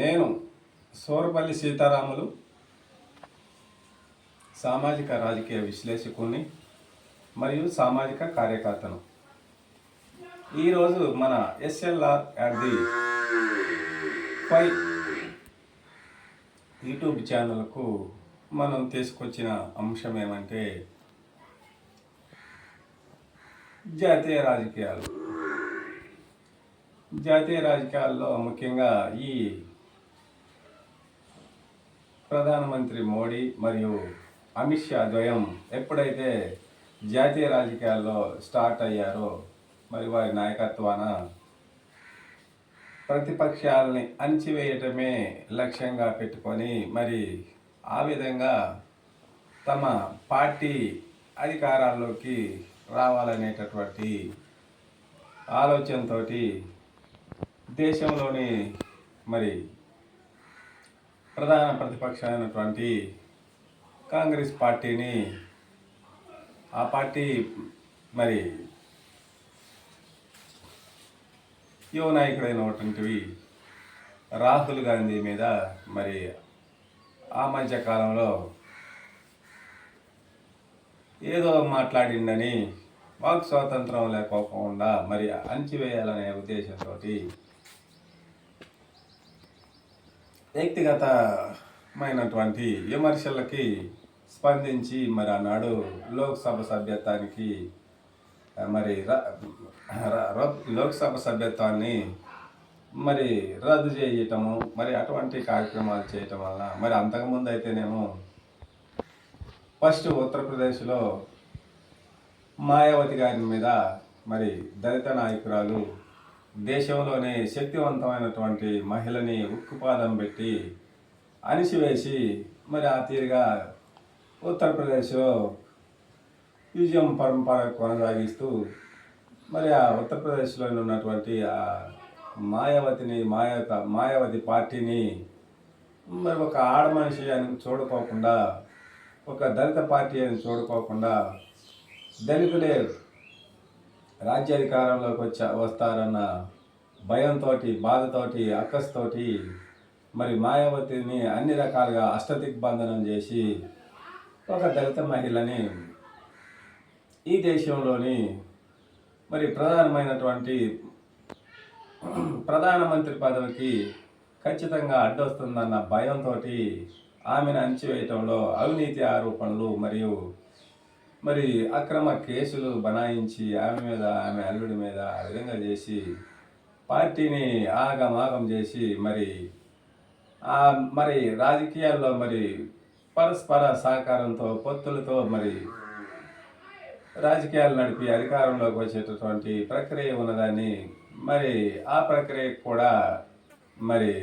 నేను సోరపల్లి సీతారాములు సామాజిక రాజకీయ విశ్లేషకుని మరియు సామాజిక కార్యకర్తను. ఈరోజు మన SLR at the five YouTube ఛానల్కు మనం తీసుకొచ్చిన అంశం ఏమంటే జాతీయ రాజకీయాలు. జాతీయ రాజకీయాల్లో ముఖ్యంగా ఈ ప్రధానమంత్రి మోడీ మరియు అమిత్ షా ద్వయం ఎప్పుడైతే జాతీయ రాజకీయాల్లో స్టార్ట్ అయ్యారో మరి వారి నాయకత్వాన ప్రతిపక్షాలని అణిచివేయటమే లక్ష్యంగా పెట్టుకొని మరి ఆ విధంగా తమ పార్టీ అధికారాల్లోకి రావాలనేటటువంటి ఆలోచనతోటి దేశంలోని మరి ప్రధాన ప్రతిపక్షమైనటువంటి కాంగ్రెస్ పార్టీని ఆ పార్టీ మరి యువ నాయకుడైనటువంటివి రాహుల్ గాంధీ మీద మరి ఆ మధ్య కాలంలో ఏదో మాట్లాడిండని వాక్ స్వాతంత్రం లేకోకుండా మరి అణచివేయాలనే ఉద్దేశంతో వ్యక్తిగతమైనటువంటి విమర్శలకి స్పందించి మరి ఆనాడు లోక్సభ సభ్యత్వానికి మరి ర- లోక్సభ సభ్యత్వాన్ని మరి రద్దు చేయటము మరి అటువంటి కార్యక్రమాలు చేయటం వలన మరి అంతకుముందు అయితేనేమో ఫస్ట్ ఉత్తరప్రదేశ్లో మాయావతి గారి మీద మరి దళిత నాయకురాలు దేశంలోనే శక్తివంతమైనటువంటి మహిళని ఉక్కుపాదం పెట్టి అణిసివేసి మరి ఆ తీరుగా ఉత్తరప్రదేశ్లో విజయం పరంపర కొనసాగిస్తూ మరి ఆ ఉత్తరప్రదేశ్లో ఉన్నటువంటి ఆ మాయావతిని మాయత మాయావతి పార్టీని మరి ఒక ఆడ మనిషి అని చూడుకోకుండా ఒక దళిత పార్టీ అని చూడుకోకుండా దళితులే రాజ్యాధికారంలోకి వచ్చా వస్తారన్న భయంతో బాధతోటి అక్కస్తోటి మరి మాయావతిని అన్ని రకాలుగా అష్టదిగ్బంధనం చేసి ఒక దళిత మహిళని ఈ దేశంలోని మరి ప్రధానమైనటువంటి ప్రధానమంత్రి పదవికి ఖచ్చితంగా అడ్డొస్తుందన్న భయంతో ఆమెను అణచివేయటంలో అవినీతి ఆరోపణలు మరియు మరి అక్రమ కేసులు బనాయించి ఆమె మీద ఆమె అల్లుడి మీద ఆ విధంగా చేసి పార్టీని ఆగమాగం చేసి మరి ఆ మరి రాజకీయాల్లో మరి పరస్పర సహకారంతో పొత్తులతో మరి రాజకీయాలు నడిపి అధికారంలోకి వచ్చేటటువంటి ప్రక్రియ ఉన్నదాన్ని మరి ఆ ప్రక్రియ కూడా మరి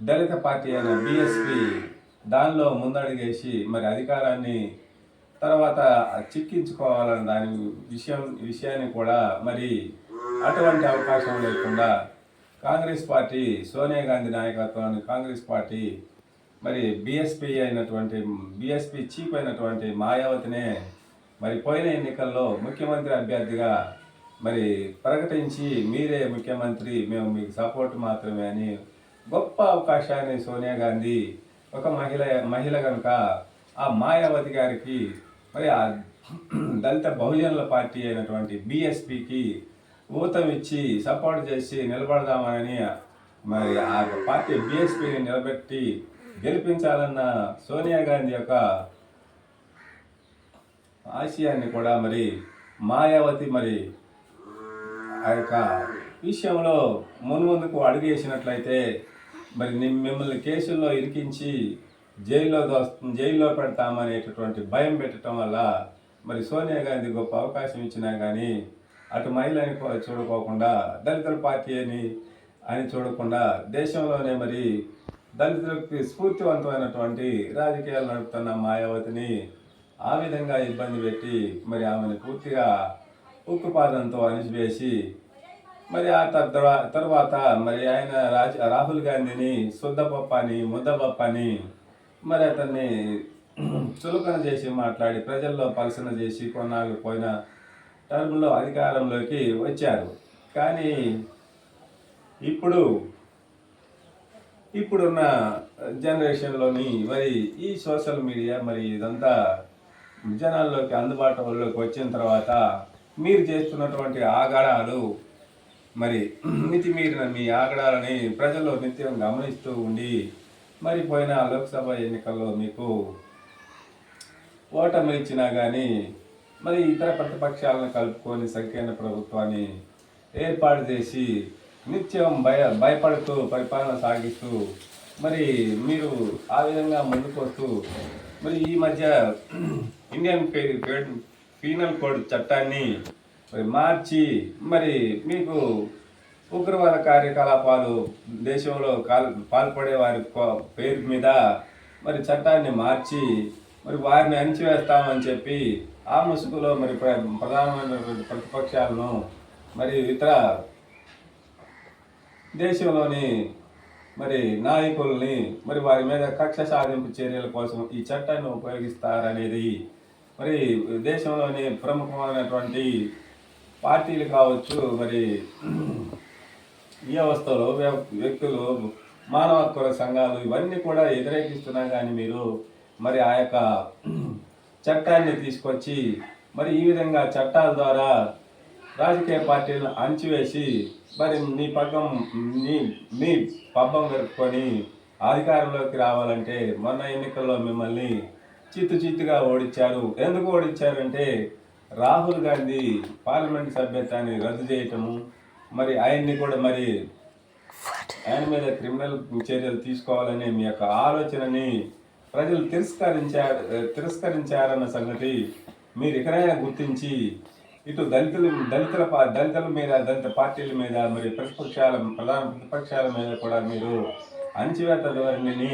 దళిత పార్టీ అయిన బీఎస్పీ దానిలో ముందడుగేసి మరి అధికారాన్ని తర్వాత చిక్కించుకోవాలని దాని విషయం విషయాన్ని కూడా మరి అటువంటి అవకాశం లేకుండా కాంగ్రెస్ పార్టీ సోనియా గాంధీ నాయకత్వాన్ని కాంగ్రెస్ పార్టీ మరి బీఎస్పీ అయినటువంటి బీఎస్పీ చీఫ్ అయినటువంటి మాయావతినే మరి పోయిన ఎన్నికల్లో ముఖ్యమంత్రి అభ్యర్థిగా మరి ప్రకటించి మీరే ముఖ్యమంత్రి మేము మీకు సపోర్ట్ మాత్రమే అని గొప్ప అవకాశాన్ని సోనియా గాంధీ ఒక మహిళ మహిళ కనుక ఆ మాయావతి గారికి మరి ఆ దళిత బహుజనుల పార్టీ అయినటువంటి బిఎస్పికి ఊతం ఇచ్చి సపోర్ట్ చేసి నిలబడదామని మరి ఆ పార్టీ బిఎస్పిని నిలబెట్టి గెలిపించాలన్న సోనియా గాంధీ యొక్క ఆశయాన్ని కూడా మరి మాయావతి మరి ఆ యొక్క విషయంలో మున్ముందుకు అడుగేసినట్లయితే మరి ని- మిమ్మల్ని కేసుల్లో ఇరికించి జైల్లో దోస్- జైల్లో పెడతామనేటటువంటి భయం పెట్టడం వల్ల మరి సోనియా గాంధీ గొప్ప అవకాశం ఇచ్చినా కానీ అటు మహిళని చూడకోకుండా చూడుకోకుండా దళితుల పార్టీ అని అని చూడకుండా దేశంలోనే మరి దళితులకి స్ఫూర్తివంతమైనటువంటి రాజకీయాలు నడుపుతున్న మాయావతిని ఆ విధంగా ఇబ్బంది పెట్టి మరి ఆమెను పూర్తిగా ఉక్కుపాదంతో అణిచివేసి మరి ఆ తర్వాత మరి ఆయన రాజ్ రాహుల్ గాంధీని శుద్ధపప్ప అని ముద్దపప్ప అని మరి అతన్ని చులకన చేసి మాట్లాడి ప్రజల్లో పలసన చేసి కొన్నాళ్ళు పోయిన టర్మ్లో అధికారంలోకి వచ్చారు. కానీ ఇప్పుడు ఇప్పుడున్న జనరేషన్లోని మరి ఈ సోషల్ మీడియా మరి ఇదంతా జనాల్లోకి అందుబాటులోకి వచ్చిన తర్వాత మీరు చేస్తున్నటువంటి ఆగాడాలు మరి మితిమీరిన మీ ఆగడాలని ప్రజల్లో నిత్యం గమనిస్తూ ఉండి మరి పోయిన లోక్సభ ఎన్నికల్లో మీకు ఓటమి ఇచ్చినా కానీ మరి ఇతర ప్రతిపక్షాలను కలుపుకొని సంకీర్ణ ప్రభుత్వాన్ని ఏర్పాటు చేసి నిత్యం భయ భయపడుతూ పరిపాలన సాగిస్తూ మరి మీరు ఆ విధంగా ముందుకు వస్తూ మరి ఈ మధ్య ఇండియన్ పీనల్ కోడ్ చట్టాన్ని మరి మార్చి మరి మీకు ఉగ్రవాద కార్యకలాపాలు దేశంలో పాల్పడే వారి పేరు మీద మరి చట్టాన్ని మార్చి మరి వారిని అణిచివేస్తామని చెప్పి ఆ ముసుగులో మరి ప్ర- ప్రధానమైనటువంటి ప్రతిపక్షాలను మరి ఇతర దేశంలోని మరి నాయకుల్ని మరి వారి మీద కక్ష సాధింపు చర్యల కోసం ఈ చట్టాన్ని ఉపయోగిస్తారనేది మరి దేశంలోని ప్రముఖమైనటువంటి పార్టీలు కావచ్చు మరి ఈ అవస్థలో వ్యక్తులు మానవ హక్కుల సంఘాలు ఇవన్నీ కూడా వ్యతిరేకిస్తున్నా కానీ మీరు మరి ఆ యొక్క చట్టాన్ని తీసుకొచ్చి మరి ఈ విధంగా చట్టాల ద్వారా రాజకీయ పార్టీలను అణచివేసి మరి మీ పగ్గం మీ మీ పబ్బం కట్టుకొని అధికారంలోకి రావాలంటే మొన్న ఎన్నికల్లో మిమ్మల్ని చిత్తు చిత్తుగా ఓడించారు. ఎందుకు ఓడించారంటే రాహుల్ గాంధీ పార్లమెంట్ సభ్యత్వాన్ని రద్దు చేయటము మరి ఆయన్ని కూడా మరి ఆయన మీద క్రిమినల్ చర్యలు తీసుకోవాలనే మీ యొక్క ఆలోచనని ప్రజలు తిరస్కరించారు తిరస్కరించారన్న సంగతి మీరు ఎక్కడైనా గుర్తించి ఇటు దళితులు దళితుల పా- దళితుల మీద దళిత పార్టీల మీద మరి ప్రతిపక్షాల ప్రధాన ప్రతిపక్షాల మీద కూడా మీరు అణచివేత ధోరణిని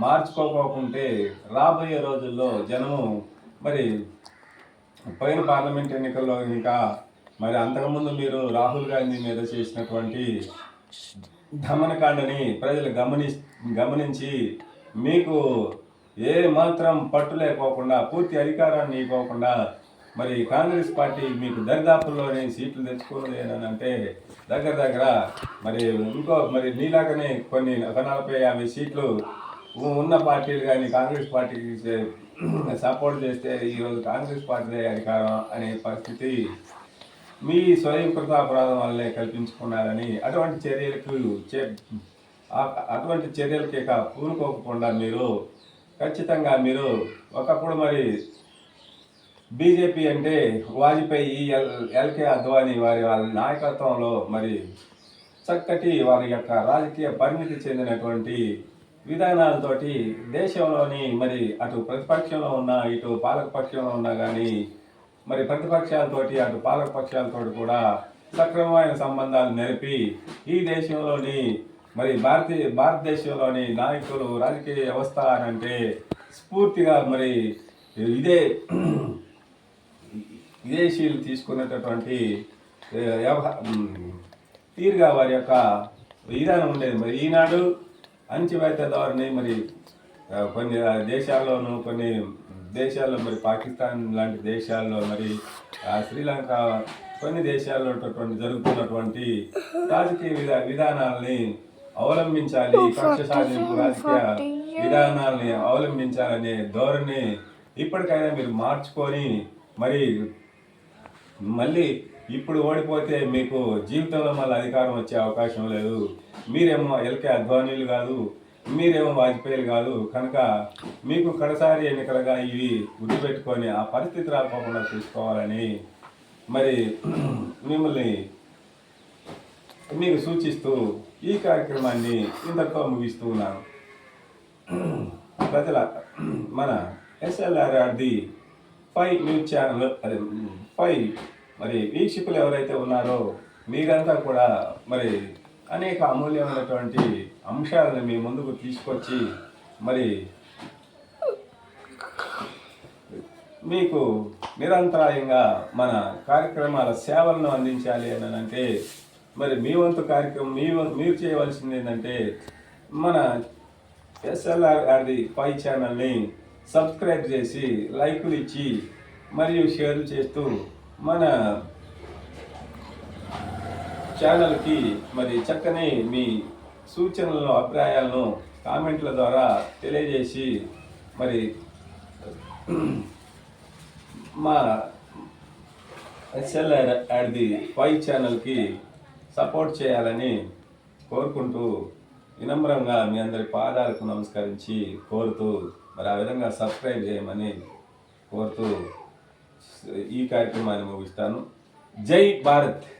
మార్చుకోకపోకుంటే రాబోయే రోజుల్లో జనము మరి పోయిన పార్లమెంట్ ఎన్నికల్లో ఇంకా మరి అంతకుముందు మీరు రాహుల్ గాంధీ మీద చేసినటువంటి దమనకాండని ప్రజలు గమని గమనించి మీకు ఏ మాత్రం పట్టు లేకోకుండా పూర్తి అధికారాన్ని ఇవ్వకుండా మరి కాంగ్రెస్ పార్టీ మీకు దరిదాపుల్లోనే సీట్లు తెచ్చుకున్నది అంటే దగ్గర దగ్గర మరి ఇంకో మరి నీలాగనే కొన్ని ఒక నలభై యాభై సీట్లు ఉన్న పార్టీలు కానీ కాంగ్రెస్ పార్టీకి సపోర్ట్ చేస్తే ఈరోజు కాంగ్రెస్ పార్టీ అధికారం అనే పరిస్థితి మీ స్వయం కృతాపరాధం వల్లే కల్పించుకున్నారని అటువంటి చర్యలకు చే- అటువంటి చర్యలకే కా పూనుకోకుండా మీరు ఖచ్చితంగా మీరు ఒకప్పుడు మరి బీజేపీ అంటే వాజ్పేయి ఎల్ ఎల్కే అద్వానీ వారి వాళ్ళ నాయకత్వంలో మరి చక్కటి వారి యొక్క రాజకీయ పరిమితి చెందినటువంటి విధానాలతోటి దేశంలోని మరి అటు ప్రతిపక్షంలో ఉన్న ఇటు పాలకపక్షంలో ఉన్నా కానీ మరి ప్రతిపక్షాలతోటి అటు పాలకపక్షాలతోటి కూడా సక్రమమైన సంబంధాలు నెరిపి ఈ దేశంలోని మరి భారతీయ భారతదేశంలోని నాయకులు రాజకీయ వ్యవస్థ అంటే స్ఫూర్తిగా మరి ఇదే విదేశీయులు తీసుకునేటటువంటి వ్యవహ- తీరుగా వారి యొక్క విధానం ఉండేది. మరి ఈనాడు అణచివేత ధోరణి మరి కొన్ని దేశాల్లోనూ కొన్ని దేశాల్లో మరి పాకిస్తాన్ లాంటి దేశాల్లో మరి శ్రీలంక కొన్ని దేశాల్లో ఉన్నటువంటి జరుగుతున్నటువంటి రాజకీయ విధా విధానాలని అవలంబించాలి కక్ష సాధింపు రాజకీయ విధానాలని అవలంబించాలనే ధోరణి ఇప్పటికైనా మీరు మార్చుకొని మరి మళ్ళీ ఇప్పుడు ఓడిపోతే మీకు జీవితంలో మళ్ళీ అధికారం వచ్చే అవకాశం లేదు. మీరేమో ఎల్కే అద్వానీలు కాదు మీరేమో వాజ్పేయిలు కాదు. కనుక మీకు కడసారి ఎన్నికలుగా ఇవి గుర్తుపెట్టుకొని ఆ పరిస్థితి రాకపోకుండా చూసుకోవాలని మరి మిమ్మల్ని మీకు సూచిస్తూ ఈ కార్యక్రమాన్ని ఇంతటితో ముగిస్తూ ఉన్నాను. ప్రజల మన SLR at the five news channel అదే ఫైవ్ మరి వీక్షకులు ఎవరైతే ఉన్నారో మీరంతా కూడా మరి అనేక అమూల్యమైనటువంటి అంశాలను మీ ముందుకు తీసుకొచ్చి మరి మీకు నిరంతరాయంగా మన కార్యక్రమాల సేవలను అందించాలి అని అంటే మరి మీ వంతు కార్యక్రమం మీ మీరు చేయవలసింది ఏంటంటే మన ఎస్ఎల్ఆర్ గారి పై ఛానల్ని సబ్స్క్రైబ్ చేసి లైకులు ఇచ్చి మరియు షేర్లు చేస్తూ మన ఛానల్కి మరి చక్కని మీ సూచనలను అభిప్రాయాలను కామెంట్ల ద్వారా తెలియజేసి మరి మా ఎస్ఎల్ యాడ్ ది ఫైవ్ ఛానల్కి సపోర్ట్ చేయాలని కోరుకుంటూ వినమ్రంగా మీ అందరి పాదాలకు నమస్కరించి కోరుతూ మరి ఆ విధంగా సబ్స్క్రైబ్ చేయమని కోరుతూ ఈ కార్యక్రమాన్ని ముగిస్తాను. జై భారత్!